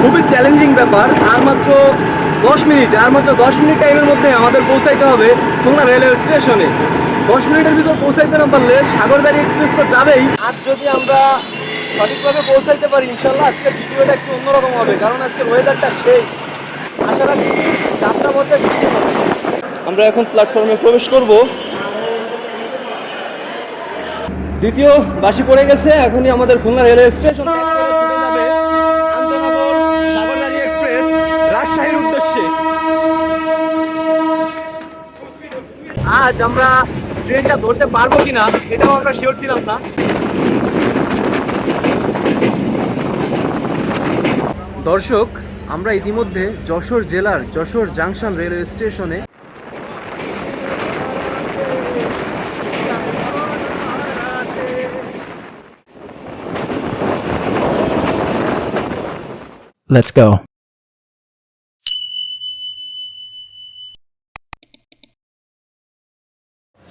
খুবই চ্যালেঞ্জিং ব্যাপার। আর মাত্র দশ মিনিট, আর মাত্র দশ মিনিট টাইমের মধ্যে আমাদের পৌঁছাইতে হবে খুলনা রেলওয়ে স্টেশনে দশ মিনিটের ভিতর পৌঁছাইতে না পারলে সাগরদারি এক্সপ্রেস তো যাবেই। আজ যদি আমরা সঠিকভাবে পৌঁছাইতে পারি, ইনশাল্লাহ আজকের ভিডিওটা একটু অন্যরকম হবে, কারণ আজকের ওয়েদারটা সেই। আশা রাখছি যাত্রা মধ্যে বৃষ্টি হবে। আমরা এখন প্ল্যাটফর্মে প্রবেশ করব। দ্বিতীয় বাসি পড়ে গেছে, এখনই আমাদের খুলনা রেলওয়ে স্টেশন ত্যাগ করে ছুটে যাবে আন্তনগর সাগরদারি এক্সপ্রেস রাজশাহীর উদ্দেশ্যে আজ আমরা ট্রেনটা ধরতে পারব কিনা এটাও আমরা শিওর ছিলাম না দর্শক আমরা ইতিমধ্যে যশোর জেলার যশোর জাংশন রেলওয়ে স্টেশনে Let's go.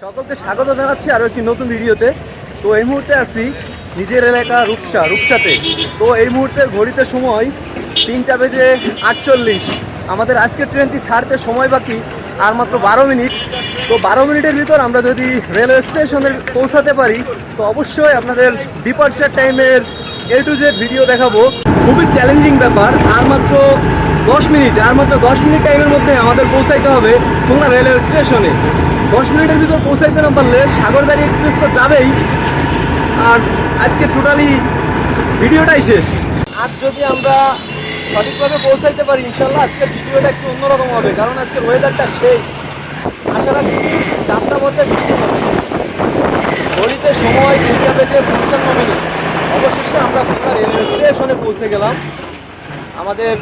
সকলকে স্বাগত জানাচ্ছি আরও একটি নতুন ভিডিওতে। তো এই মুহূর্তে আছি নিজের এলাকা রূপসা, রূপসাতে। তো এই মুহূর্তে ঘড়িতে সময় তিনটা বেজে আটচল্লিশ। আমাদের আজকের ট্রেনটি ছাড়তে সময় বাকি, আর মাত্র বারো মিনিট। তো বারো মিনিটের ভিতর আমরা যদি রেলওয়ে স্টেশনে পৌঁছাতে পারি, তো অবশ্যই আপনাদের ডিপার্চার টাইমের এ টু জেড ভিডিও দেখাবো। খুবই চ্যালেঞ্জিং ব্যাপার, আর মাত্র দশ মিনিট, আর মাত্র দশ মিনিট টাইমের মধ্যে আমাদের পৌঁছাইতে হবে খুলনা রেলওয়ে স্টেশনে। দশ মিনিটের ভিতর পৌঁছাইতে না পারলে সাগরদারি এক্সপ্রেস তো যাবেই। আর আজকে টোটালি ভিডিওটাই শেষ। আজ যদি আমরা সঠিকভাবে পৌঁছাইতে পারি, ইনশাল্লাহ আজকের ভিডিওটা একটু অন্যরকম হবে, কারণ আজকের ওয়েদারটা সেই। আশা রাখছি যাত্রা পথে বৃষ্টি হবে। ঘড়িতে সময় তিনটা বেজে পঞ্চান্ন মিনিট অবশেষে আমরা খুলনা রেলওয়ে স্টেশনে পৌঁছে গেলাম। আমাদের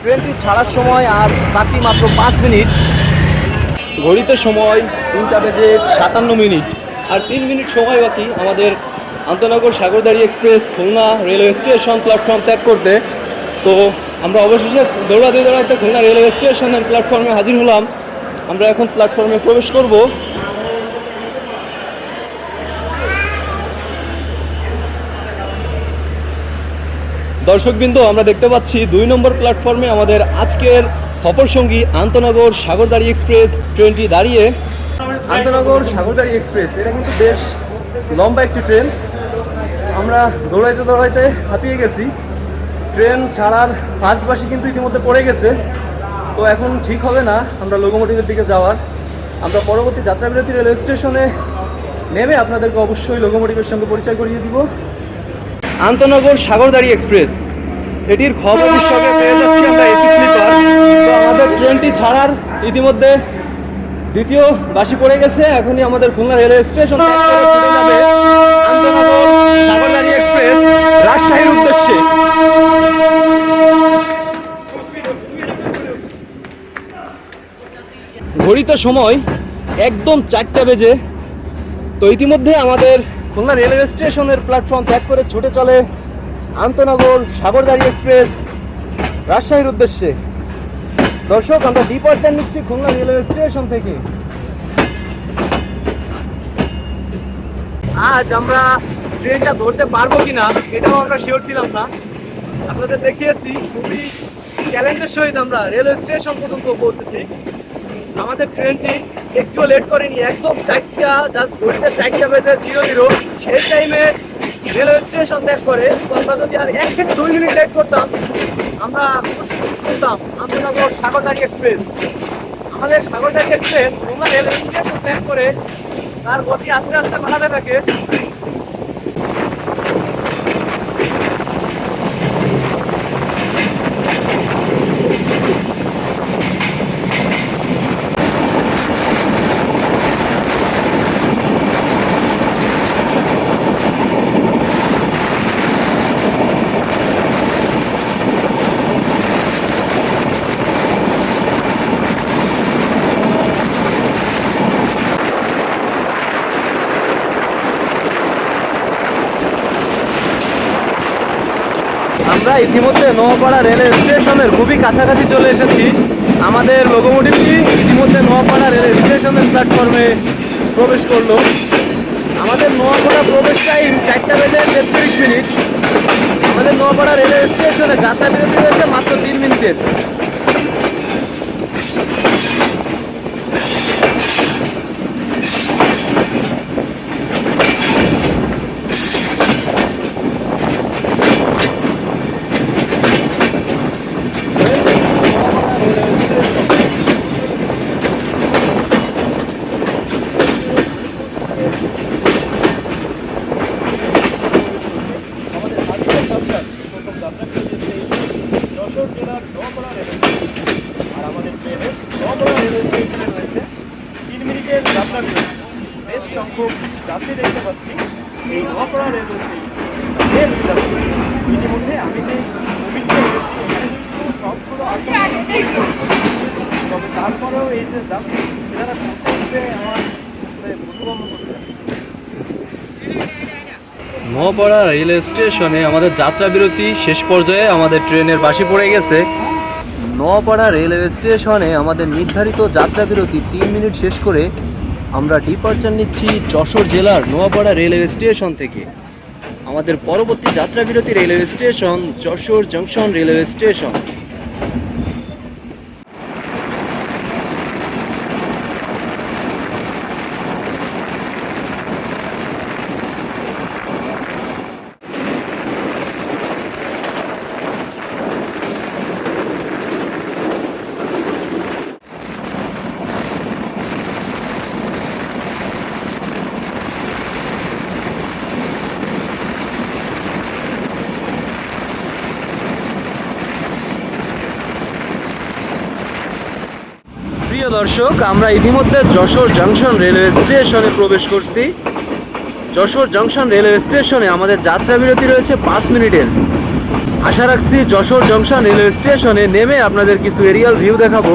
ট্রেনটি ছাড়ার সময় আর বাকি মাত্র পাঁচ মিনিট। ঘড়িতে সময় তিনটা বেজে সাতান্ন মিনিট। আর তিন মিনিট সময় বাকি আমাদের আন্তনগর Sagardari express, Khulna railway station platform ত্যাগ করতে। তো আমরা অবশেষে দৌড়াতে দৌড়াতে খুলনা রেলওয়ে স্টেশনের প্ল্যাটফর্মে হাজির হলাম। আমরা এখন প্ল্যাটফর্মে প্রবেশ করব। দর্শকবৃন্দ, আমরা দেখতে পাচ্ছি দুই নম্বর প্ল্যাটফর্মে আমাদের আজকের সফর সঙ্গী আন্তনগর সাগরদারি এক্সপ্রেস ট্রেনটি দাঁড়িয়ে। আন্তনগর সাগরদারি এক্সপ্রেস, এটা কিন্তু বেশ লম্বা একটি ট্রেন। আমরা দৌড়াইতে দৌড়াইতে হাঁপিয়ে গেছি। ট্রেন ছাড়ার ফার্স্ট বাসি কিন্তু ইতিমধ্যে পড়ে গেছে। তো এখন ঠিক হবে না, আমরা লোকোমোটিভের দিকে যাওয়ার। আমরা পরবর্তী যাত্রাবিরতি রেলওয়ে স্টেশনে নেমে আপনাদেরকে অবশ্যই লোকোমোটিভের সঙ্গে পরিচয় করিয়ে দিব। আন্তনগর সাগরদারি এক্সপ্রেস, এটির খবর বিশ্বকে পেয়ে যাচ্ছি আমরা এসি স্লিপার। তো আমাদের ট্রেনটি ছাড়ার ইতিমধ্যে দ্বিতীয় বাসি পড়ে গেছে, এখনই আমাদের খুলনা রেলওয়ে স্টেশন এক্সপ্রেস, রাজশাহীর উদ্দেশ্যে। ঘড়িতে সময় একদম চারটা বেজে, তো ইতিমধ্যে আমাদের খুলনা রেলওয়ে স্টেশনের প্ল্যাটফর্ম ত্যাগ করে ছুটে চলে আন্তনগর সাগরদারি এক্সপ্রেস, রাজশাহীর উদ্দেশ্যে। দর্শক, আমরা ডিপার্চার নিচ্ছি খুলনা রেলওয়ে স্টেশন থেকে। আজ আমরা ট্রেনটা ধরতে পারব কিনা, এটাও আমরা শিওর ছিলাম না। আপনাদের দেখিয়েছি, খুবই চ্যালেঞ্জের সহিত আমরা রেলওয়ে স্টেশন পর্যন্ত পৌঁছেছি। আমাদের ট্রেনটি একটু লেট করেনি, একদম চারটা জাস্ট ঘড়িতে চারটা বেজে জিরো জিরো সেই টাইমে রেলওয়ে স্টেশন ত্যাগ করে আমরা যদি আর এক থেকে দুই মিনিট লেট করতাম আমরা করতাম আন্তনগর সাগরদারি এক্সপ্রেস। আমাদের Sagardari express Khulna railway station ত্যাগ করে তার গতি আস্তে আস্তে বাড়াতে থাকে আমরা ইতিমধ্যে নোয়াপাড়া রেল স্টেশনের খুবই কাছাকাছি চলে এসেছি। আমাদের লোকোমোটিভটি ইতিমধ্যে নোয়াপাড়া রেল স্টেশনের প্ল্যাটফর্মে প্রবেশ করল। আমাদের নোয়াপাড়া প্রবেশ টাইম চারটা বেজে তেত্রিশ মিনিট। আমাদের নোয়াপাড়া রেলওয়ে স্টেশনে যাত্রা বিরতি রয়েছে মাত্র তিন মিনিটের আমাদের আজকের যাত্রার প্রথম যাত্রা বেরিয়েছে যশোর জেলার নোয়াপাড়া রেলওয়ে স্টেশন। আর আমাদের ট্রেনের নোয়াপাড়া রেলওয়ে স্টেশনে রয়েছে তিন মিনিটের যাত্রা বিরতি বেশ সংখ্যক যাত্রী দেখতে পাচ্ছি এই নোয়াপাড়া রেলওয়ে স্টেশন বেশ যাত্রী ইতিমধ্যে আমি যে অভিজ্ঞ সবগুলো আসলে তবে তারপরেও এই যে যাত্রী এনারা করতে আমার আসলে বোধগম্য করছে না। নোয়াপাড়া রেল স্টেশনে আমাদের যাত্রা বিরতি শেষ পর্যায়ে আমাদের ট্রেনের বাসি পড়ে গেছে। নোয়াপাড়া রেলওয়ে স্টেশনে আমাদের নির্ধারিত যাত্রা বিরতি তিন মিনিট শেষ করে আমরা ডিপার্চার নিচ্ছি যশোর জেলার নোয়াপাড়া রেলওয়ে স্টেশন থেকে। আমাদের পরবর্তী যাত্রা বিরতি railway station, Jessore junction railway station প্রিয় দর্শক, আমরা ইতিমধ্যে যশোর জংশন রেলওয়ে স্টেশনে প্রবেশ করছি। যশোর জংশন রেলওয়ে স্টেশনে আমাদের যাত্রা বিরতি রয়েছে পাঁচ মিনিটের। আশা রাখছি যশোর জংশন রেলওয়ে স্টেশনে নেমে আপনাদের কিছু এরিয়াল ভিউ দেখাবো।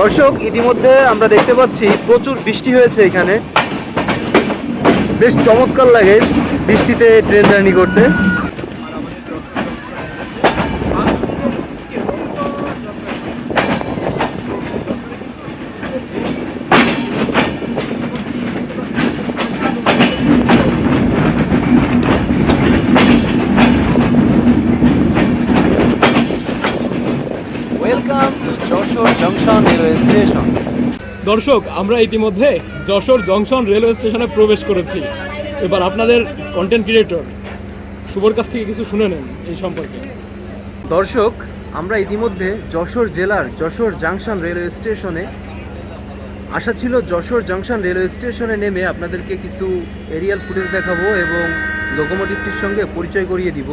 দর্শক, ইতিমধ্যে আমরা দেখতে পাচ্ছি প্রচুর বৃষ্টি হয়েছে এখানে। বেশ চমৎকার লাগে বৃষ্টিতে ট্রেন জার্নি করতে welcome to Jessore junction railway station দর্শক, আমরা ইতিমধ্যে যশোর জংশন রেলওয়ে স্টেশনে প্রবেশ করেছি। এবার আপনাদের কন্টেন্ট ক্রিয়েটর শুভর কাছ থেকে কিছু শুনে নেন এই সম্পর্কে। দর্শক, আমরা ইতিমধ্যে যশোর জেলার যশোর জাংশন রেলওয়ে স্টেশনে, আশা ছিল যশোর জাংশন রেলওয়ে স্টেশনে নেমে আপনাদেরকে কিছু এরিয়াল ফুটেজ দেখাবো এবং লোকোমোটিভটির সঙ্গে পরিচয় করিয়ে দিব।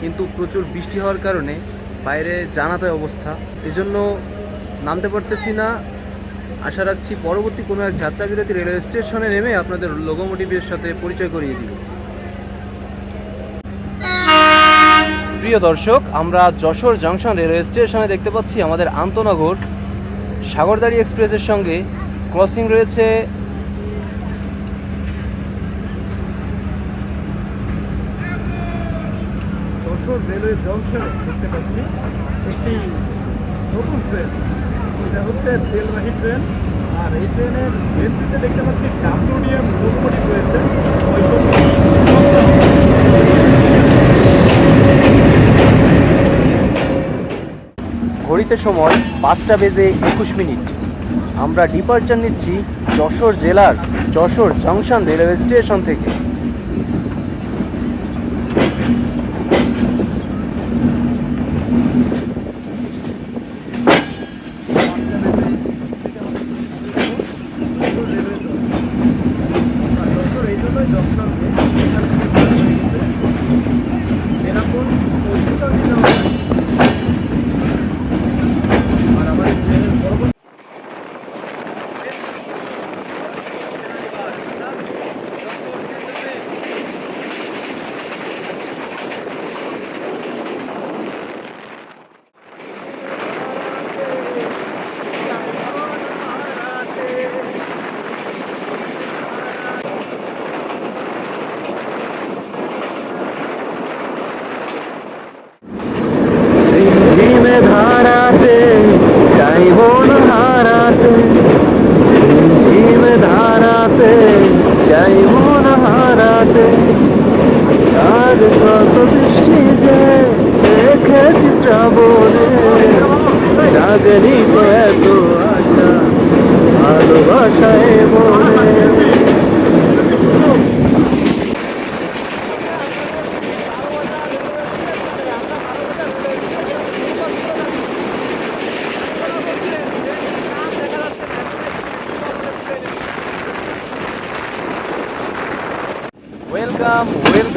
কিন্তু প্রচুর বৃষ্টি হওয়ার কারণে বাইরে জানাতে অবস্থা। এজন্য নামতে পারতেছি না আশা রাখছি পরবর্তী কোনো এক যাত্রাবিরতি রেলওয়ে স্টেশনে নেমে আপনাদের লোকোমোটিভের সাথে পরিচয় করিয়ে দিব। প্রিয় দর্শক, আমরা যশোর জংশন রেলওয়ে স্টেশনে দেখতে পাচ্ছি আমাদের আন্তনগর সাগরদাড়ি এক্সপ্রেসের সঙ্গে ক্রসিং রয়েছে যশোর রেলওয়ে জংশনে দেখতে পাচ্ছি একটি নতুন ট্রেন এটা হচ্ছে রেলবাহী ট্রেন। আর এই ট্রেনের দেখতে পাচ্ছি রয়েছে। ঘড়িতে সময় পাঁচটা বেজে একুশ মিনিট। আমরা ডিপার্চার নিচ্ছি যশোর জেলার যশোর জংশন রেলওয়ে স্টেশন থেকে।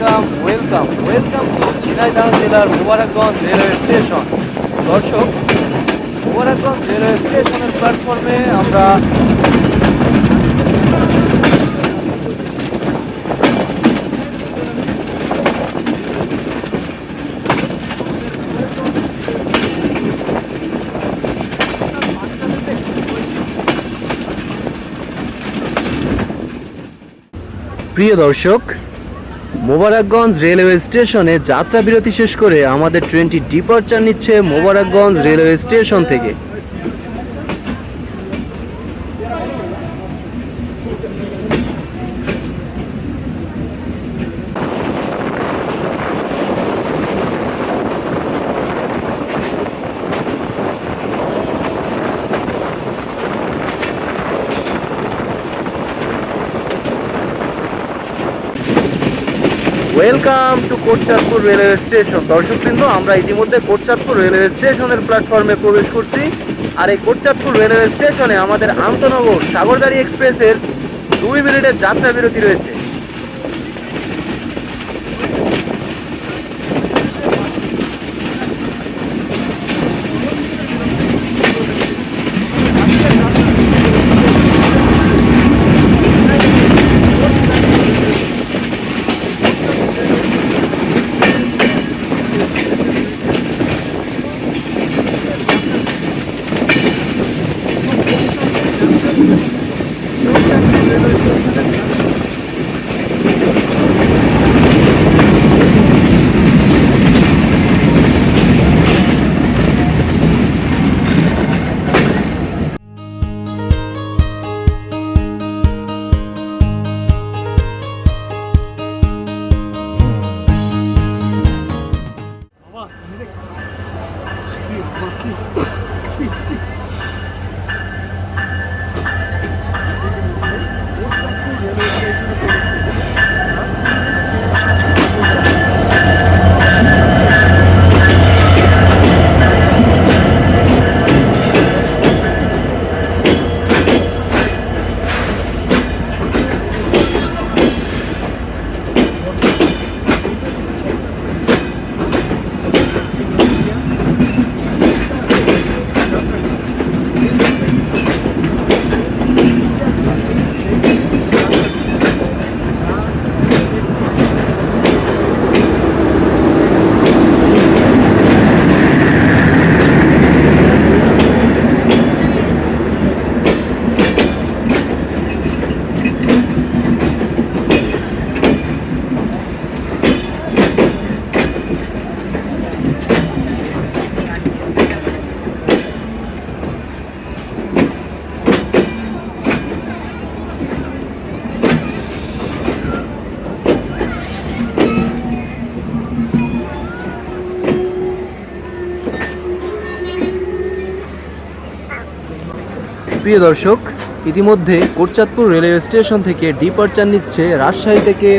Welcome welcome welcome to Jhenaidah জেলার মুবারকগঞ্জ রেলওয়ে স্টেশন। দর্শক, মুবারকগঞ্জ রেলওয়ে স্টেশনের প্ল্যাটফর্মে আমরা প্রিয় দর্শক মোবারকগঞ্জ রেলওয়ে স্টেশনে যাত্রা বিরতি শেষ করে আমাদের ট্রেনটি ডিপার্চার নিচ্ছে মোবারকগঞ্জ রেলওয়ে স্টেশন থেকে। Welcome to Kotchandpur railway station দর্শকবৃন্দ, আমরা ইতিমধ্যে কোটচাঁদপুর রেলওয়ে স্টেশনের প্ল্যাটফর্মে প্রবেশ করছি। আর এই কোটচাঁদপুর রেলওয়ে স্টেশনে আমাদের আন্তনগর সাগরদারি এক্সপ্রেসের দুই মিনিটের যাত্রা বিরতি রয়েছে। Mm-hmm. প্রিয় দর্শক, ইতিমধ্যে কোটচাঁদপুর রেলওয়ে স্টেশন থেকে ডিপার্চার নিচ্ছে রাজশাহী থেকে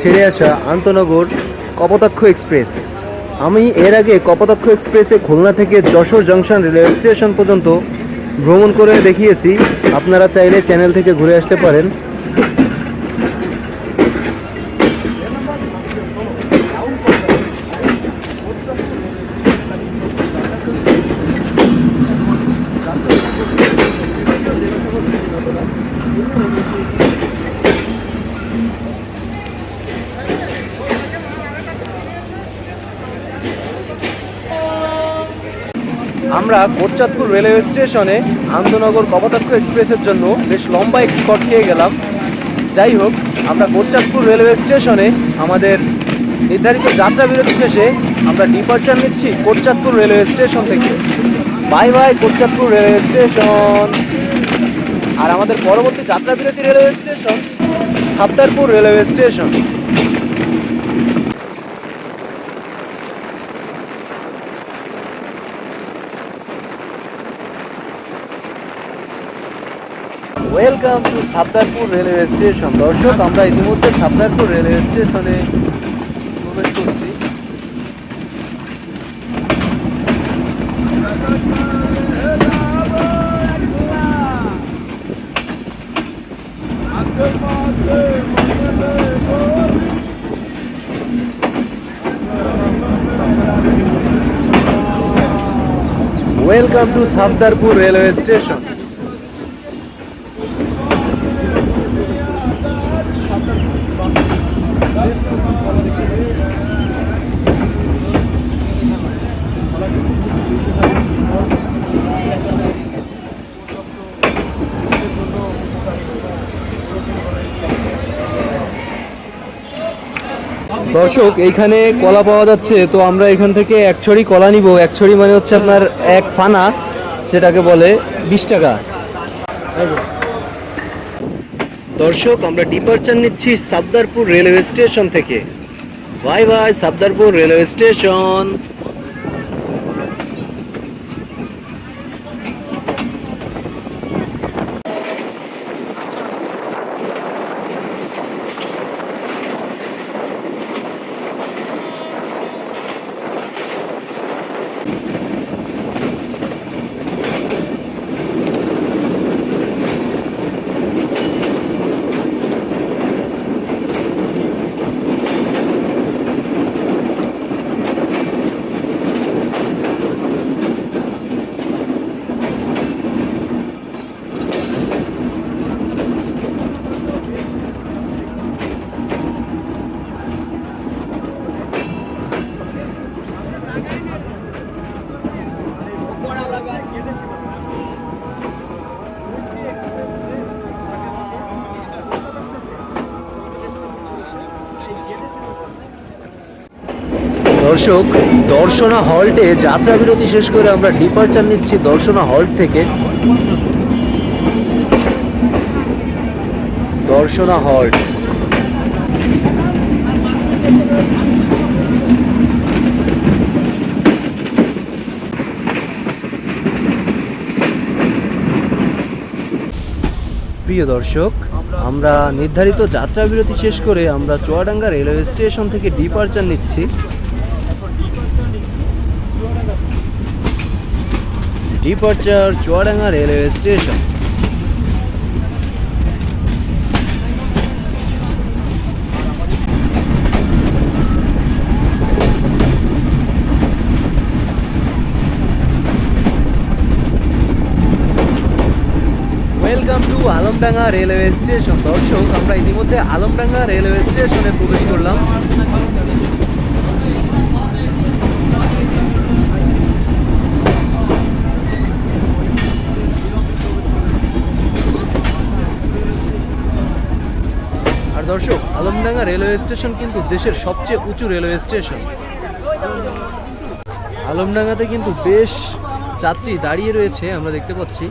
ছেড়ে আসা আন্তনগর কপতাক্ষ এক্সপ্রেস। আমি এর আগে কপতাক্ষ এক্সপ্রেসে খুলনা থেকে যশোর জংশন রেলওয়ে স্টেশন পর্যন্ত ভ্রমণ করে দেখিয়েছি। আপনারা চাইলে চ্যানেল থেকে ঘুরে আসতে পারেন। আমরা কোটচাঁদপুর রেলওয়ে স্টেশনে আন্তনগর কপোতাক্ষ এক্সপ্রেসের জন্য বেশ লম্বা এক স্পট খেয়ে গেলাম। যাই হোক, আমরা কোটচাঁদপুর রেলওয়ে স্টেশনে আমাদের নির্ধারিত যাত্রা বিরতি শেষে আমরা ডিপার্চার নিচ্ছি কোটচাঁদপুর রেলওয়ে স্টেশন থেকে। Bye bye Kotchandpur railway station. আর আমাদের পরবর্তী যাত্রা বিরতি railway station Sattarpur railway station. Welcome to Sabdarpur railway station দর্শক, আমরা ইতিমধ্যে সাবদারপুর রেলওয়ে স্টেশনে প্রবেশ করছি। Welcome to Sabdarpur railway station দর্শক, এইখানে কলা পাওয়া যাচ্ছে, তো আমরা এখান থেকে এক ছড়ি কলা নিব। এক ছড়ি মানে হচ্ছে আপনার এক ফানা, যেটাকে বলে বিশ টাকা। দর্শক, আমরা ডিপার্চার নিচ্ছি সাবদারপুর রেলওয়ে স্টেশন থেকে। Bye bye Sabdarpur railway station দর্শক, দর্শনা হল্টে যাত্রা বিরতি শেষ করে আমরা ডিপার্চার নিচ্ছি দর্শনা হল্ট থেকে। দর্শনা হল্ট প্রিয় দর্শক, আমরা নির্ধারিত যাত্রা বিরতি শেষ করে আমরা চুয়াডাঙ্গা রেলওয়ে স্টেশন থেকে ডিপার্চার নিচ্ছি। Departure Chuadanga railway station welcome to Alamdanga railway station দর্শক, আমরা ইতিমধ্যে আলমডাঙ্গা রেলওয়ে স্টেশনে প্রবেশ করলাম। দর্শক, আলমডাঙ্গা রেলওয়ে স্টেশন কিন্তু দেশের সবচেয়ে উঁচু রেলওয়ে স্টেশন। আলমডাঙ্গাতে কিন্তু বেশ যাত্রী দাঁড়িয়ে রয়েছে, আমরা দেখতে পাচ্ছি।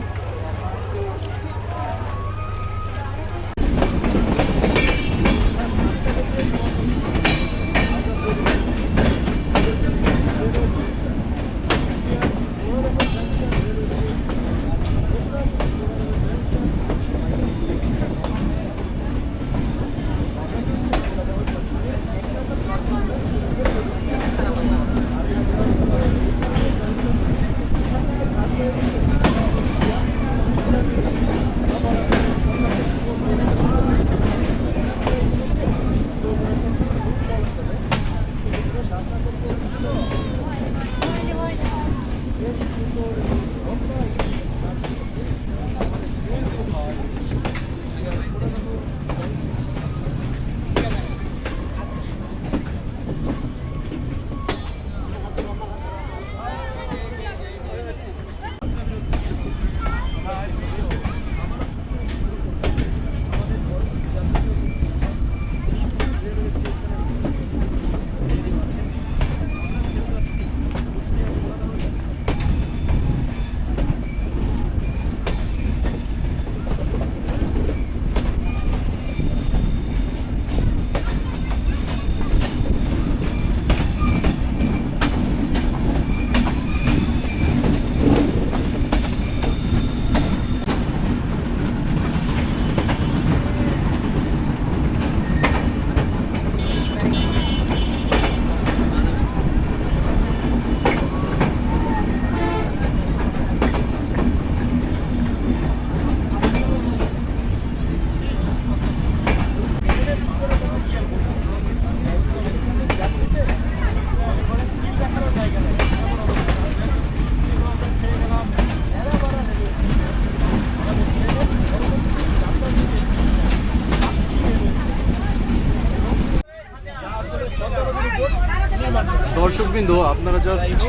দর্শকবৃন্দ আপনারা just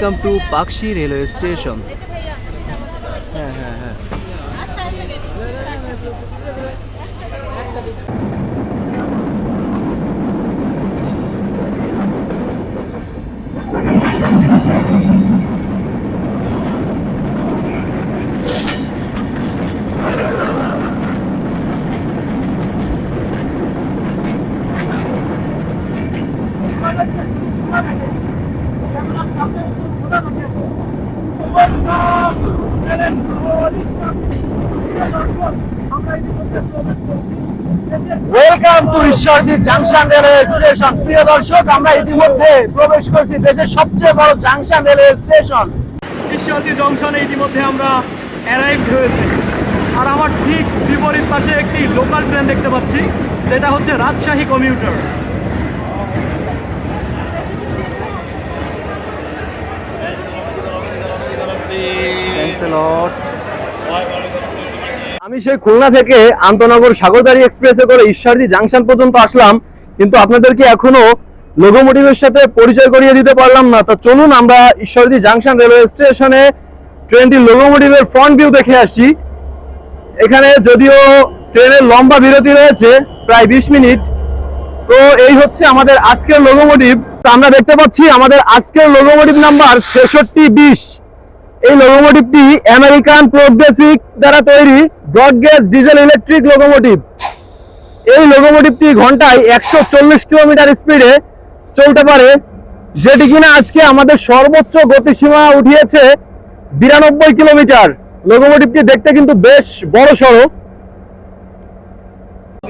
welcome to Pakshi railway station হ্যাঁ হ্যাঁ হ্যাঁ। Welcome to Ishwardi junction railway station প্রিয় দর্শক আমরা ইতিমধ্যে প্রবেশ করছি দেশের সবচেয়ে বড় জাংশন রেলওয়ে স্টেশন ঈশ্বরদী জংশনে ইতিমধ্যে আমরা অ্যারাইভ হয়েছি। আর আমার ঠিক বিপরীত পাশে একটি লোকাল ট্রেন দেখতে পাচ্ছি যেটা হচ্ছে রাজশাহী কমিউটার আমি সেই খুলনা থেকে আন্তনগর সাগরদারি এক্সপ্রেসে করে ঈশ্বরদী জাংশন পর্যন্ত আসলাম, কিন্তু আপনাদেরকে এখনও লোকোমোটিভের সাথে পরিচয় করিয়ে দিতে পারলাম না। তো চলুন আমরা ঈশ্বরদী জাংশন রেলওয়ে স্টেশনে ট্রেনটির লোকোমোটিভের ফ্রন্ট ভিউ দেখে আসি। এখানে যদিও ট্রেনের লম্বা বিরতি রয়েছে, প্রায় বিশ মিনিট। তো এই হচ্ছে আমাদের আজকের লোকোমোটিভ আমরা দেখতে পাচ্ছি আমাদের আজকের লোকোমোটিভ নাম্বার ছেষট্টি বিশ। এই লোকোমোটিভটি আমেরিকান প্রোগ্রেসিভ দ্বারা তৈরি broad gauge diesel electric locomotive এই লোকোমোটিভটি ঘন্টায় একশো চল্লিশ কিলোমিটার স্পিডে চলতে পারে, যেটি কিনা আজকে আমাদের সর্বোচ্চ গতিসীমা উঠিয়েছে বিরানব্বই কিলোমিটার। লোকোমোটিভটি দেখতে কিন্তু বেশ বড় সড়ো।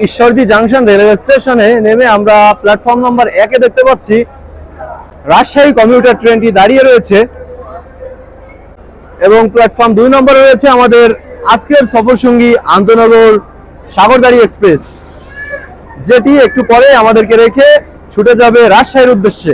ঈশ্বরদী জাংশন রেলওয়ে স্টেশনে নেমে আমরা প্ল্যাটফর্ম নম্বর একে দেখতে পাচ্ছি। রাজশাহী কমিউটার ট্রেনটি দাঁড়িয়ে রয়েছে। এবং প্ল্যাটফর্ম দুই নম্বরে রয়েছে আমাদের আজকের সফর সঙ্গী আন্তনগর সাগরদারি এক্সপ্রেস যেটি একটু পরে আমাদেরকে রেখে ছুটে যাবে রাজশাহীর উদ্দেশ্যে।